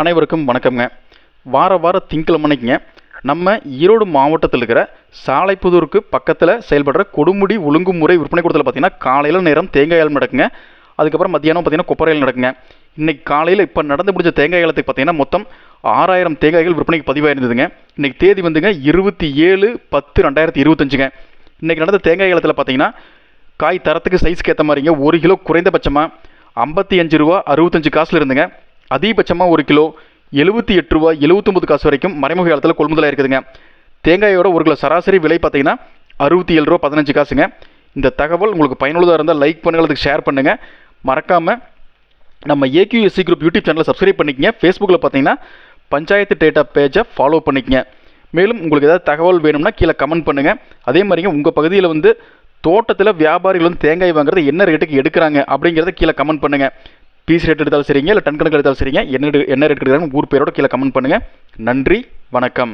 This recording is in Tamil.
அனைவருக்கும் வணக்கம்ங்க. வார வார திங்கக்கிழமைக்குங்க நம்ம ஈரோடு மாவட்டத்தில் இருக்கிற சாலைப்புதூருக்கு பக்கத்தில் செயல்படுற கொடுமுடி ஒழுங்குமுறை விற்பனை கூடத்தில் பார்த்தீங்கன்னா காலையில் நேரம் தேங்காய் ஏலம் நடக்குங்க. அதுக்கப்புறம் மத்தியானம் பார்த்தீங்கன்னா கொப்பரையில் நடக்குங்க. இன்றைக்கி காலையில் இப்போ நடந்து முடிஞ்ச தேங்காய் ஏலத்துக்கு பார்த்தீங்கன்னா மொத்தம் ஆறாயிரம் தேங்காய்கள் விற்பனைக்கு பதிவாயிருந்ததுங்க. இன்றைக்கி தேதி வந்துங்க இருபத்தி ஏழு பத்து ரெண்டாயிரத்தி இருபத்தஞ்சுங்க. இன்றைக்கி நடந்த தேங்காய் ஏலத்தில் பார்த்தீங்கன்னா காய் தரத்துக்கு சைஸ்க்கு ஏற்ற மாதிரிங்க ஒரு கிலோ குறைந்தபட்சமாக ஐம்பத்தி அஞ்சு ரூபா அறுபத்தஞ்சு காசில் இருந்துங்க. அதிகபட்சமாக ஒரு கிலோ எழுபத்தி எட்டு ரூபா எழுபத்தொம்பது காசு வரைக்கும் மறைமுக காலத்தில் கொள்முதலாக இருக்குதுங்க. தேங்காயோட ஒரு கிலோ சராசரி விலை பார்த்தீங்கன்னா அறுபத்தி ஏழு ரூபா பதினஞ்சு காசுங்க. இந்த தகவல் உங்களுக்கு பயனுள்ளதாக இருந்தால் லைக் பண்ணுங்கள் அதுக்கு ஷேர் பண்ணுங்கள் மறக்காமல் நம்ம ஏக்யூஎஸ்சி குரூப் யூடியூப் சேனலை சப்ஸ்கிரைப் பண்ணிக்கங்க. ஃபேஸ்புக்கில் பார்த்தீங்கன்னா பஞ்சாயத்து டேட்டா பேஜை ஃபாலோ பண்ணிக்கங்க. மேலும் உங்களுக்கு ஏதாவது தகவல் வேணும்னா கீழே கமெண்ட் பண்ணுங்கள் அதே மாதிரிங்க உங்கள் பகுதியில் வந்து தோட்டத்தில் வியாபாரிகள் வந்து தேங்காய் வாங்குறது என்ன ரேட்டுக்கு எடுக்கிறாங்க அப்படிங்கிறத கீழே கமெண்ட் பண்ணுங்கள் பீஸ் ரேட் எடுத்தாலும் சரிங்க இல்லை டன் கணக்கு எடுத்தாலும் சரிங்க என்ன என்ன ரேட் எடுக்கிறாங்க ஊர் பேரோட கீழே கமெண்ட் பண்ணுங்கள் நன்றி வணக்கம்.